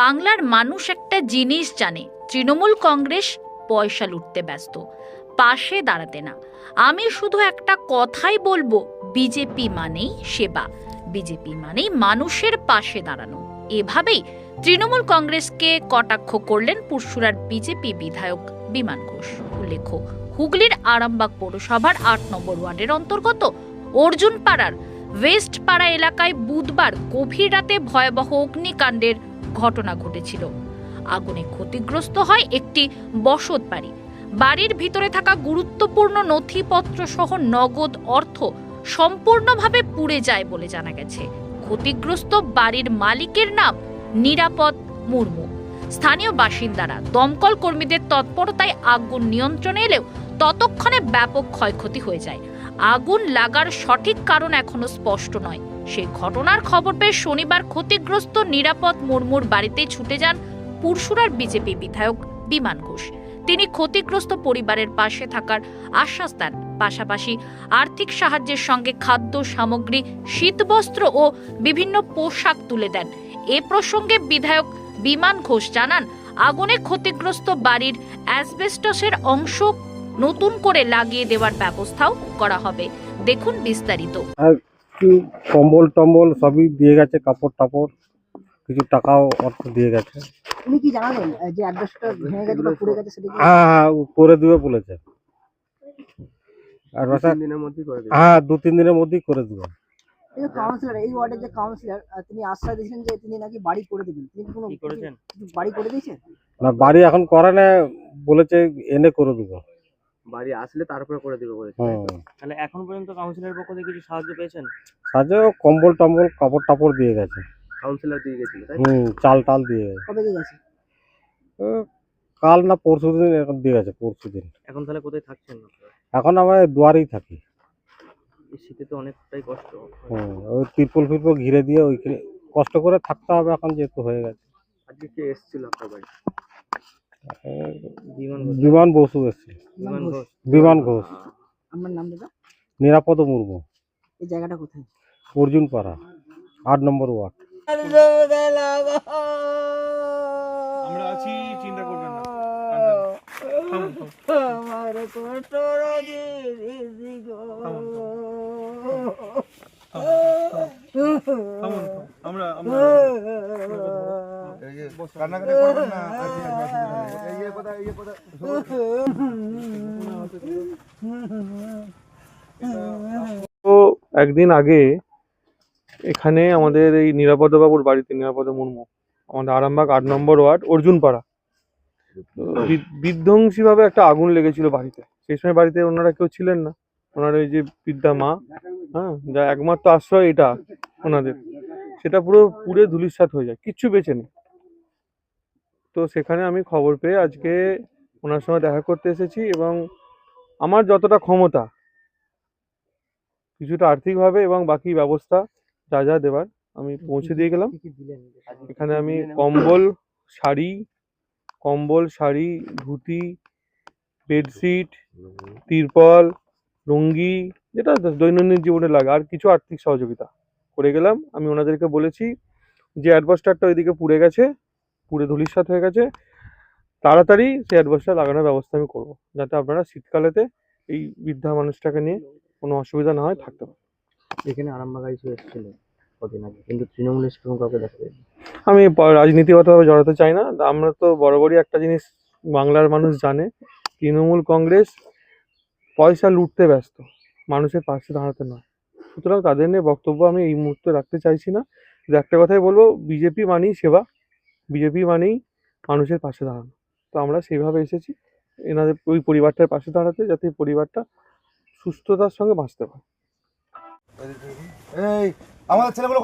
বাংলার মানুষ একটা জিনিস জানে, তৃণমূল কংগ্রেস পয়সা লুটতে ব্যস্ত, পাশে দাঁড়াতে না। আমি শুধু একটা কথাই বলব, বিজেপি মানেই সেবা, বিজেপি মানেই মানুষের পাশে দাঁড়ানো। এভাবেই তৃণমূল কংগ্রেসকে কটাক্ষ করলেন পুরসুরার বিজেপি বিধায়ক বিমান ঘোষ। উল্লেখ্য, হুগলির আরামবাগ পৌরসভার আট নম্বর ওয়ার্ডের অন্তর্গত অর্জুন পাড়ার ওয়েস্ট পাড়া এলাকায় বুধবার গভীর রাতে ভয়াবহ অগ্নিকাণ্ডের ঘটনা ঘটেছিল। আগুনে ক্ষতিগ্রস্ত হয় একটি বসত বাড়ি। বাড়ির ভিতরে থাকা গুরুত্বপূর্ণ নথিপত্র সহ নগদ অর্থ সম্পূর্ণভাবে পুড়ে যায় বলে জানা গেছে। ক্ষতিগ্রস্ত বাড়ির মালিকের নাম নিরাপদ মুর্মু। স্থানীয় বাসিন্দারা, দমকল কর্মীদের তৎপরতায় আগুন নিয়ন্ত্রণে এলেও ততক্ষণে ব্যাপক ক্ষয়ক্ষতি হয়ে যায়। আগুন লাগার সঠিক কারণ এখনও স্পষ্ট নয়। সেই ঘটনার খবর পেয়ে শনিবার ক্ষতিগ্রস্ত নিরাপদ মুর্মুর বাড়িতে ছুটে যান পুরসুরার বিজেপি বিধায়ক বিমান ঘোষ। তিনি ক্ষতিগ্রস্ত পরিবারের পাশে থাকার আশ্বাস দেন। পাশাপাশি আর্থিক সাহায্যের সঙ্গে খাদ্য সামগ্রী, শীতবস্ত্র ও বিভিন্ন পোশাক তুলে দেন। এ প্রসঙ্গে বিধায়ক বিমান ঘোষ জানান, আগুনে ক্ষতিগ্রস্ত বাড়ির অ্যাসবেস্টসের অংশ নতুন করে লাগিয়ে দেওয়ার ব্যবস্থাও করা হবে। দেখুন বিস্তারিত। কম্বল টম্বল সবই দিয়ে গেছে কাপড় টাপড় কিছু টাকাও অর্থ দিয়ে গেছে। উনি কি জানালেন যে অ্যাড্রেসটা ভেঙে গেছে বা পুড়ে গেছে সেটা কি? হ্যাঁ হ্যাঁ করে দিবে বলেছে আর বাসা দিনের মধ্যেই করে দেবে। হ্যাঁ দু তিন দিনের মধ্যেই করে দিবে। এই কাউন্সিলর এই ওয়ার্ডের যে কাউন্সিলর তিনি আশ্বাস দিয়েছেন যে তিনি নাকি বাড়ি করে দেবেন। তিনি কোনো করেছেন? বাড়ি করে দিয়েছেন? না বাড়ি এখন করে না বলেছে এনে করে দিবে। বাড়ি আসলে তারপরে করে দিবে বলেছে তাহলে এখন পর্যন্ত কাউন্সিলরের পক্ষ থেকে কিছু সাহায্য পেয়েছেন? সাথে কম্বল টম্বল কাপড় টাপড় দিয়ে গেছে। কাউন্সিলর দিয়ে গেছিল তাই হুম চাল টাল দিয়ে গেছে। কবে দিয়ে গেছে? কাল না পরশু দিন এখন দিয়ে গেছে পরশু দিন। এখন তাহলে কোথায় থাকছেন? এখন আমরা দুয়ারেই থাকি। শীতে তো অনেকটাই কষ্ট। হুম ওই তিরপল ফিরপল ঘিরে দিয়ে ওইখানে কষ্ট করে থাকতে হবে এখন যেহেতু হয়ে গেছে। আজকে কে এসেছিল আপনার বাড়ি বিমান বসু এসছে বিমান ঘোষ আমার নাম দাদা। নিরাপদ মুর্মু। এই জায়গাটা কোথায়? অর্জুন পাড়া আট নম্বর ওয়ার্ড। আমরা আছি চিন্তা করবেন না। আমার কষ্ট রাজি থামুন, থামুন, থামুন। আমরা আমরা কান্নাকাটি করবেন না? এই কথা এই কথা। তো একদিন আগে এখানে আমাদের এই নিরাপদবাবুর বাড়িতে নিরাপদ মুর্মু আমাদের আরামবাগ আট নম্বর ওয়ার্ড অর্জুনপাড়া বিধ্বংসীভাবে একটা আগুন লেগেছিল বাড়িতে। সেই সময় বাড়িতে ওনারা কেউ ছিলেন না। ওনার ওই যে বৃদ্ধা মা হ্যাঁ যা একমাত্র আশ্রয় এটা ওনাদের। সেটা পুরো পুড়ে ধুলিস্বাৎ হয়ে যায় কিচ্ছু বেঁচে নেই। তো সেখানে আমি খবর পেয়ে আজকে ওনার সঙ্গে দেখা করতে এসেছি এবং আমার যতটা ক্ষমতা কিছুটা আর্থিকভাবে এবং বাকি ব্যবস্থা যা যা দেওয়ার আমি পৌঁছে দিয়ে গেলাম। এখানে আমি কম্বল শাড়ি কম্বল শাড়ি ধুতি বেডশিট তিরপল লুঙ্গি যেটা দৈনন্দিন জীবনে লাগে আর কিছু আর্থিক সহযোগিতা করে গেলাম। আমি ওনাদেরকে বলেছি যে অ্যাডভাস্টারটা ওইদিকে পুড়ে গেছে। পুড়ে ধুলিস্বাৎ হয়ে গেছে তাড়াতাড়ি সেই অ্যাডভাস্টার লাগানোর ব্যবস্থা আমি করব যাতে আপনারা শীতকালেতে এই বৃদ্ধা মানুষটাকে নিয়ে কোনো অসুবিধা না হয় থাকতে পারে এখানে আরামবাগ আইসি এসেছিল কদিন আগে কিন্তু তৃণমূলের সেরকম কাউকে দেখা যায়নি আমি রাজনীতিগতভাবে জড়াতে চাই না আমরা তো বরাবরই একটা জিনিস বাংলার মানুষ জানে তৃণমূল কংগ্রেস পয়সা লুটতে ব্যস্ত মানুষের পাশে দাঁড়াতে নয়। সুতরাং তাদের নিয়ে বক্তব্য আমি এই মুহূর্তে রাখতে চাইছি না। একটা কথাই বলব বিজেপি মানেই সেবা বিজেপি মানেই মানুষের পাশে দাঁড়ানো তো আমরা সেইভাবে এসেছি এনাদের ওই পরিবারটার পাশে দাঁড়াতে যাতে পরিবারটা সুস্থতার সঙ্গে বাঁচতে পারে এই আমাদের ছেলেগুলো